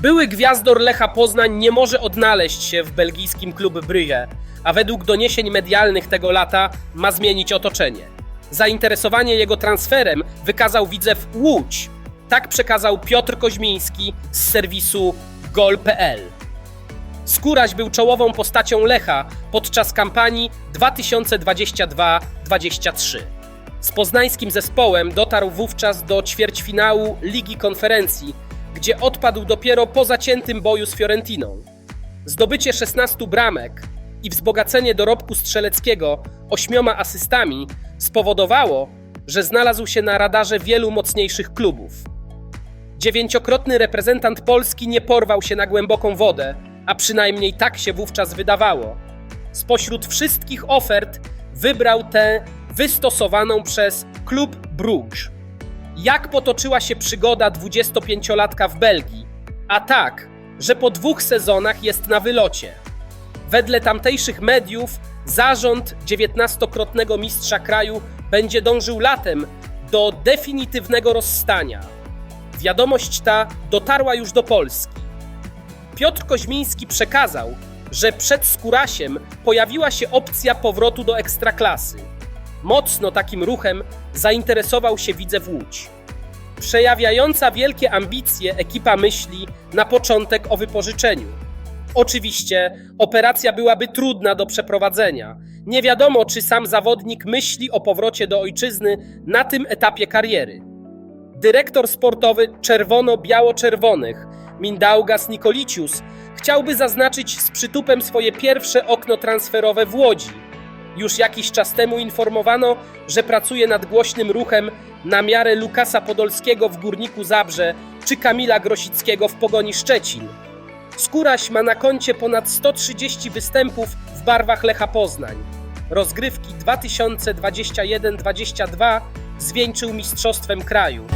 Były gwiazdor Lecha Poznań nie może odnaleźć się w belgijskim klubie Brugge, a według doniesień medialnych tego lata ma zmienić otoczenie. Zainteresowanie jego transferem wykazał widzew Łódź. Tak przekazał Piotr Koźmiński z serwisu gol.pl. Skóraś był czołową postacią Lecha podczas kampanii 2022-23. Z poznańskim zespołem dotarł wówczas do ćwierćfinału Ligi Konferencji, gdzie odpadł dopiero po zaciętym boju z Fiorentiną. Zdobycie 16 bramek i wzbogacenie dorobku strzeleckiego ośmioma asystami spowodowało, że znalazł się na radarze wielu mocniejszych klubów. Dziewięciokrotny reprezentant Polski nie porwał się na głęboką wodę, a przynajmniej tak się wówczas wydawało. Spośród wszystkich ofert wybrał tę wystosowaną przez klub Bruges. Jak potoczyła się przygoda 25-latka w Belgii? A tak, że po dwóch sezonach jest na wylocie. Wedle tamtejszych mediów zarząd 19-krotnego mistrza kraju będzie dążył latem do definitywnego rozstania. Wiadomość ta dotarła już do Polski. Piotr Koźmiński przekazał, że przed Skórasiem pojawiła się opcja powrotu do ekstraklasy. Mocno takim ruchem zainteresował się Widzew Łódź. Przejawiająca wielkie ambicje ekipa myśli na początek o wypożyczeniu. Oczywiście operacja byłaby trudna do przeprowadzenia. Nie wiadomo, czy sam zawodnik myśli o powrocie do ojczyzny na tym etapie kariery. Dyrektor sportowy czerwono-biało-czerwonych Mindaugas Nikolicius chciałby zaznaczyć z przytupem swoje pierwsze okno transferowe w Łodzi. Już jakiś czas temu informowano, że pracuje nad głośnym ruchem na miarę Lukasa Podolskiego w Górniku Zabrze czy Kamila Grosickiego w Pogoni Szczecin. Skóraś ma na koncie ponad 130 występów w barwach Lecha Poznań. Rozgrywki 2021-22 zwieńczył mistrzostwem kraju.